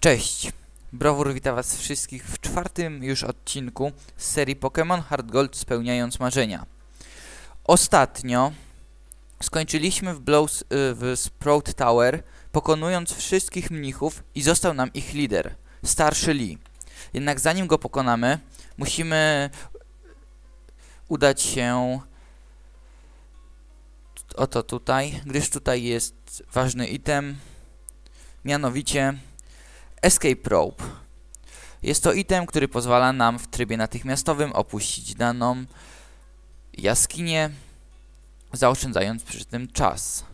Cześć! Browór wita was wszystkich w czwartym już odcinku z serii Pokémon Hard Gold spełniając marzenia. Ostatnio skończyliśmy w, Blows, y, w Sprout Tower, pokonując wszystkich mnichów i został nam ich lider, starszy Lee. Jednak zanim go pokonamy, musimy udać się oto tutaj, gdyż tutaj jest ważny item, mianowicie Escape Probe. Jest to item, który pozwala nam w trybie natychmiastowym opuścić daną jaskinię, zaoszczędzając przy tym czas.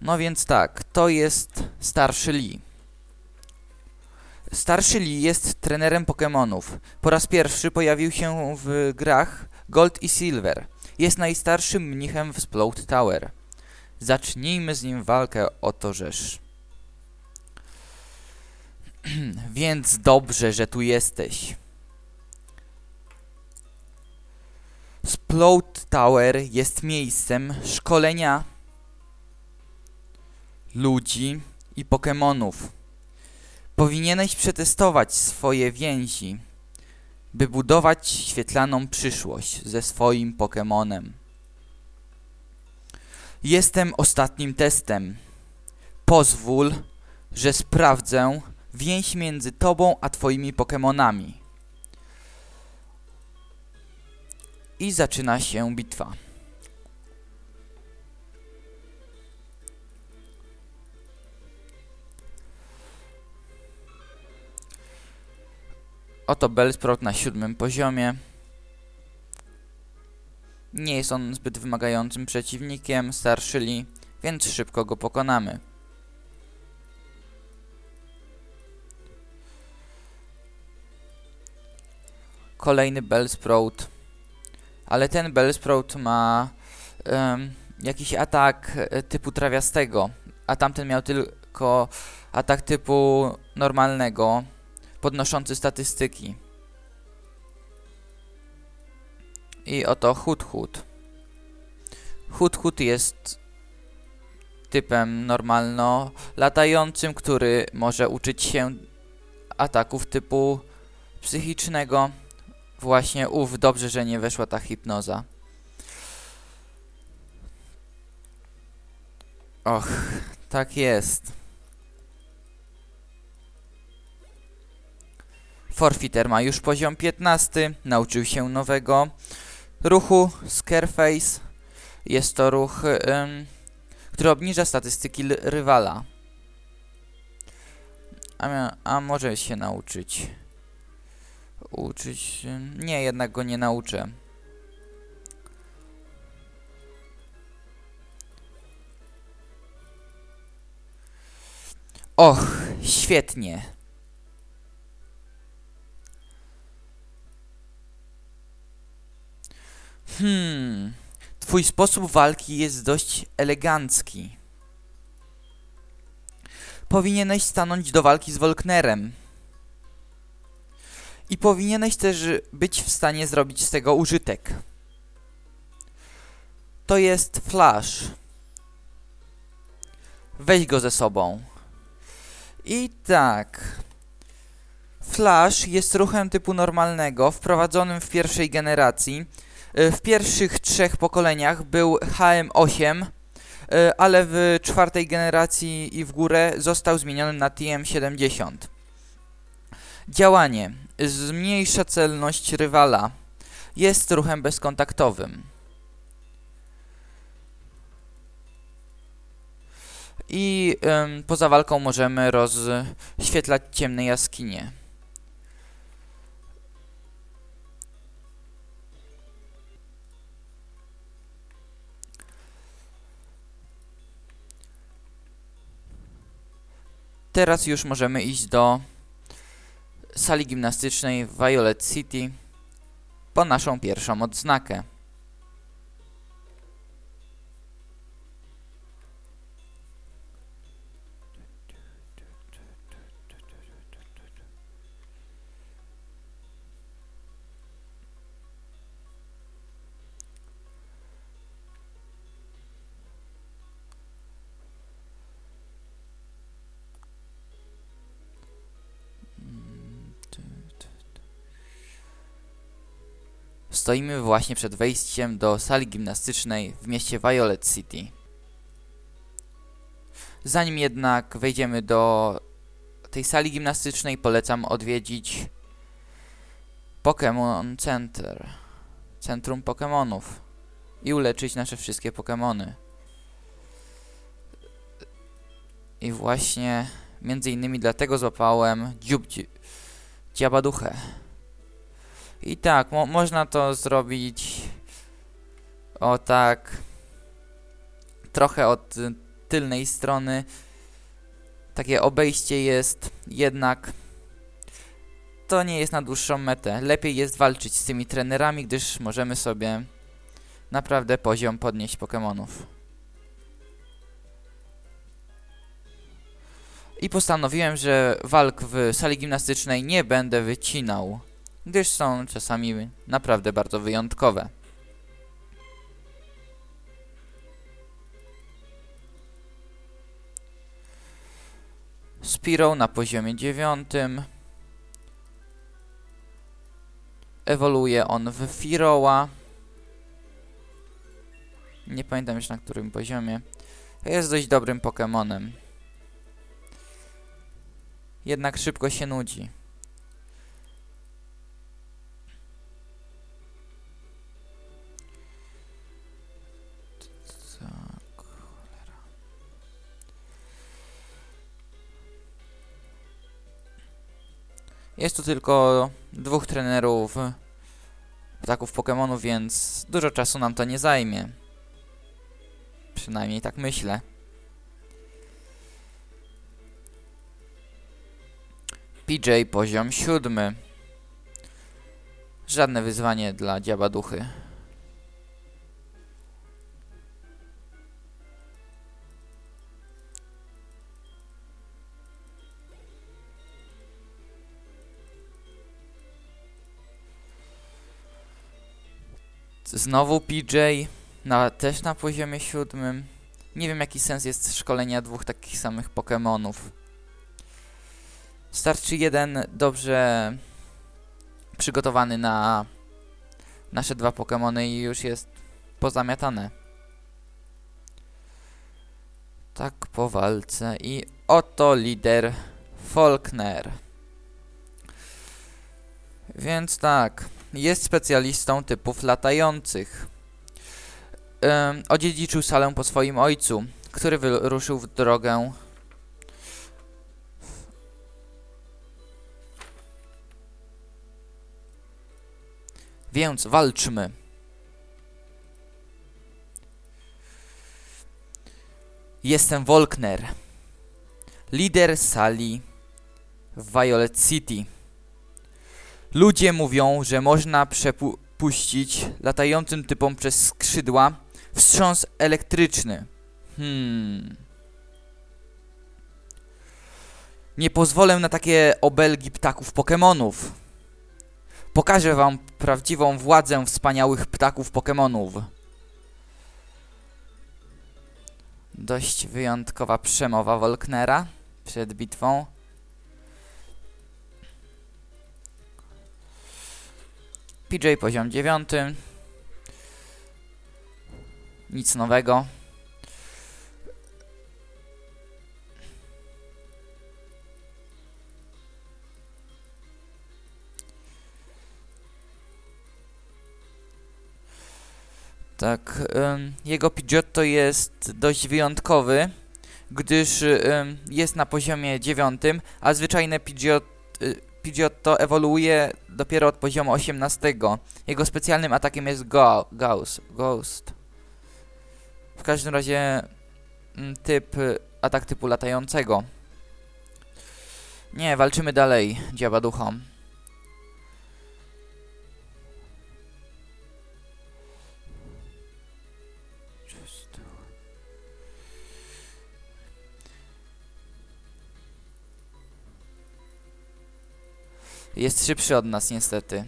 No więc tak, to jest starszy Lee. Starszy Lee jest trenerem Pokémonów. Po raz pierwszy pojawił się w grach Gold i Silver. Jest najstarszym mnichem w Sploat Tower. Zacznijmy z nim walkę o to rzesz. Więc dobrze, że tu jesteś. Sploat Tower jest miejscem szkolenia ludzi i Pokémonów. Powinieneś przetestować swoje więzi, by budować świetlaną przyszłość ze swoim Pokémonem. Jestem ostatnim testem. Pozwól, że sprawdzę więź między tobą a twoimi Pokémonami. I zaczyna się bitwa. Oto Bellsprout na siódmym poziomie. Nie jest on zbyt wymagającym przeciwnikiem, starszyli, więc szybko go pokonamy. Kolejny Bellsprout. Ale ten Bellsprout ma um, jakiś atak e, typu trawiastego, a tamten miał tylko atak typu normalnego podnoszący statystyki. I oto Hut Hut jest typem normalno latającym, który może uczyć się ataków typu psychicznego. Właśnie, ów, dobrze, że nie weszła ta hipnoza. Och, tak jest. Forfiter ma już poziom 15, nauczył się nowego ruchu Scareface. Jest to ruch, ym, który obniża statystyki rywala. A, a może się nauczyć. Uczyć... Nie, jednak go nie nauczę. Och, świetnie. Hmm. Twój sposób walki jest dość elegancki. Powinieneś stanąć do walki z Volknerem. I powinieneś też być w stanie zrobić z tego użytek. To jest Flash. Weź go ze sobą. I tak. Flash jest ruchem typu normalnego, wprowadzonym w pierwszej generacji, E, w pierwszych trzech pokoleniach był HM8, e, ale w czwartej generacji i w górę został zmieniony na TM70. Działanie. Zmniejsza celność rywala. Jest ruchem bezkontaktowym. I ym, poza walką możemy rozświetlać ciemne jaskinie. Teraz już możemy iść do sali gimnastycznej w Violet City po naszą pierwszą odznakę. Stoimy właśnie przed wejściem do sali gimnastycznej w mieście Violet City. Zanim jednak wejdziemy do tej sali gimnastycznej, polecam odwiedzić Pokémon Center, Centrum Pokémonów i uleczyć nasze wszystkie Pokémony. I właśnie między innymi dlatego złapałem dziób dzi- dziabaduchę. I tak, mo można to zrobić o tak trochę od tylnej strony. Takie obejście jest, jednak to nie jest na dłuższą metę. Lepiej jest walczyć z tymi trenerami, gdyż możemy sobie naprawdę poziom podnieść Pokémonów. I postanowiłem, że walk w sali gimnastycznej nie będę wycinał, gdyż są czasami naprawdę bardzo wyjątkowe. Spiro na poziomie dziewiątym. Ewoluuje on w Firoła. Nie pamiętam już na którym poziomie. Jest dość dobrym Pokemonem. Jednak szybko się nudzi. Jest tu tylko dwóch trenerów ptaków Pokémonów, więc dużo czasu nam to nie zajmie. Przynajmniej tak myślę. PJ poziom siódmy. Żadne wyzwanie dla dziabaduchy. Znowu PJ, na, też na poziomie siódmym. Nie wiem jaki sens jest szkolenia dwóch takich samych Pokémonów. Starczy jeden dobrze przygotowany na nasze dwa Pokémony i już jest pozamiatane. Tak po walce i oto lider Faulkner. Więc tak, jest specjalistą typów latających. Odziedziczył salę po swoim ojcu, który wyruszył w drogę Więc walczmy. Jestem Volkner, lider sali w Violet City. Ludzie mówią, że można przepuścić latającym typom przez skrzydła wstrząs elektryczny. Hmm. Nie pozwolę na takie obelgi ptaków Pokémonów. Pokażę wam prawdziwą władzę wspaniałych ptaków Pokémonów. Dość wyjątkowa przemowa Volknera przed bitwą. PJ poziom 9. Nic nowego. Tak, jego Pidgeotto jest dość wyjątkowy, gdyż jest na poziomie 9, a zwyczajne Pidgeot, Pidgeotto ewoluuje dopiero od poziomu 18. Jego specjalnym atakiem jest go, Gauss, Ghost. W każdym razie mm, typ, atak typu latającego. Nie, walczymy dalej, dziabaduchą. Jest szybszy od nas niestety.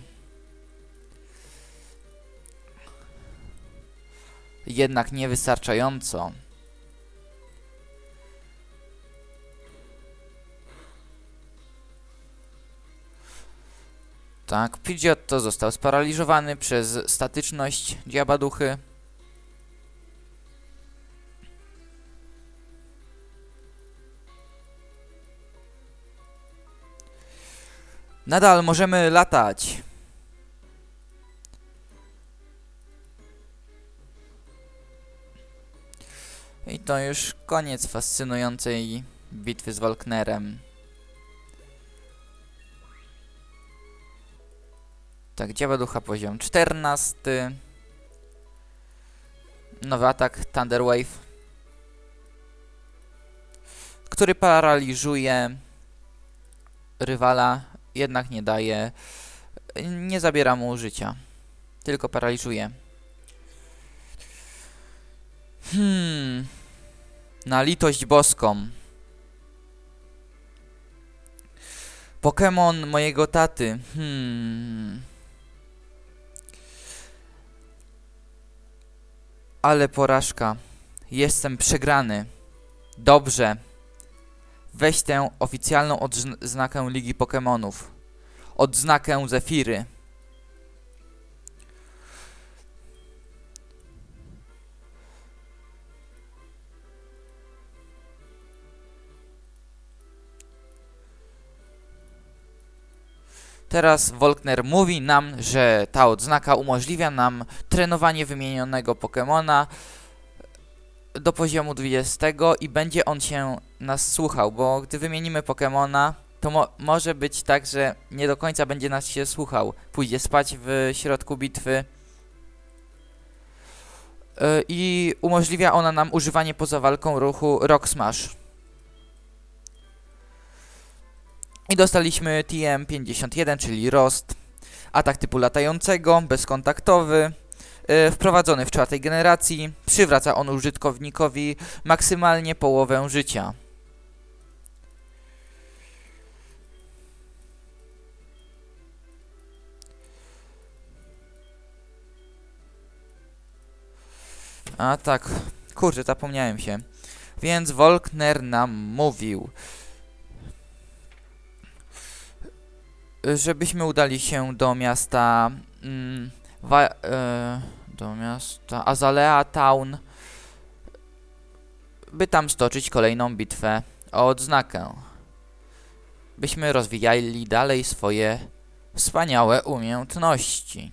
Jednak niewystarczająco. Tak, Pidgeotto został sparaliżowany przez statyczność diabaduchy. Nadal możemy latać. I to już koniec fascynującej bitwy z Volknerem. Tak, dzieła ducha poziom 14. Nowy atak Thunder Wave, który paraliżuje rywala, jednak nie daje, nie zabiera mu życia, tylko paraliżuje. Hmm. Na litość boską. Pokémon mojego taty. Hmm. Ale porażka. Jestem przegrany. Dobrze. Weź tę oficjalną odznakę Ligi Pokémonów. Odznakę Zefiry. Teraz Volkner mówi nam, że ta odznaka umożliwia nam trenowanie wymienionego Pokémona do poziomu 20 i będzie on się nas słuchał, bo gdy wymienimy Pokémona, to mo może być tak, że nie do końca będzie nas się słuchał. Pójdzie spać w środku bitwy yy, i umożliwia ona nam używanie poza walką ruchu Rock Smash. I dostaliśmy TM51, czyli Rost, atak typu latającego, bezkontaktowy, wprowadzony w czwartej generacji. Przywraca on użytkownikowi maksymalnie połowę życia. A tak, kurczę, zapomniałem się. Więc Volkner nam mówił, żebyśmy udali się do miasta mm, e, do miasta Azalea Town, by tam stoczyć kolejną bitwę o odznakę. Byśmy rozwijali dalej swoje wspaniałe umiejętności.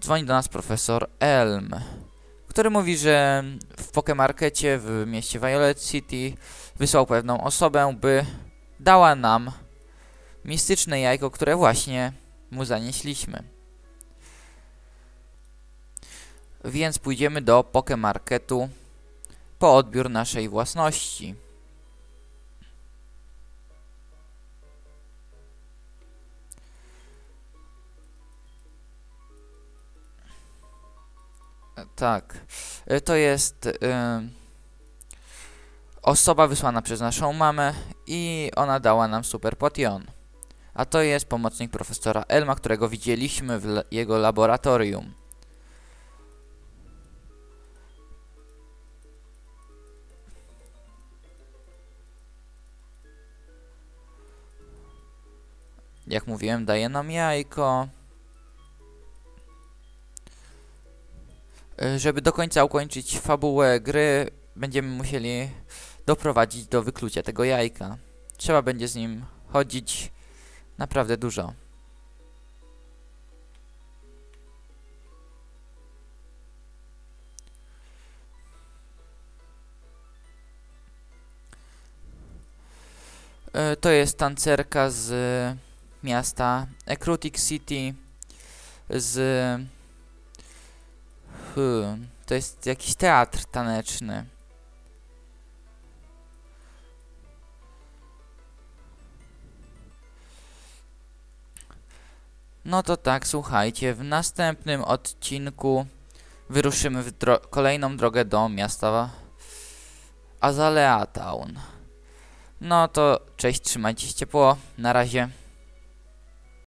Dzwoni do nas profesor Elm, który mówi, że w Pokemarkecie w mieście Violet City wysłał pewną osobę, by dała nam mistyczne jajko, które właśnie mu zanieśliśmy. Więc pójdziemy do Pokemarketu po odbiór naszej własności. Tak, to jest... Yy osoba wysłana przez naszą mamę i ona dała nam super potion. A to jest pomocnik profesora Elma, którego widzieliśmy w jego laboratorium. Jak mówiłem, daje nam jajko. Żeby do końca ukończyć fabułę gry, będziemy musieli doprowadzić do wyklucia tego jajka. Trzeba będzie z nim chodzić naprawdę dużo. E, to jest tancerka z miasta Ekrutic City z... Hmm, to jest jakiś teatr taneczny. No to tak, słuchajcie, w następnym odcinku wyruszymy w dro kolejną drogę do miasta Azalea Town. No to cześć, trzymajcie się ciepło, na razie.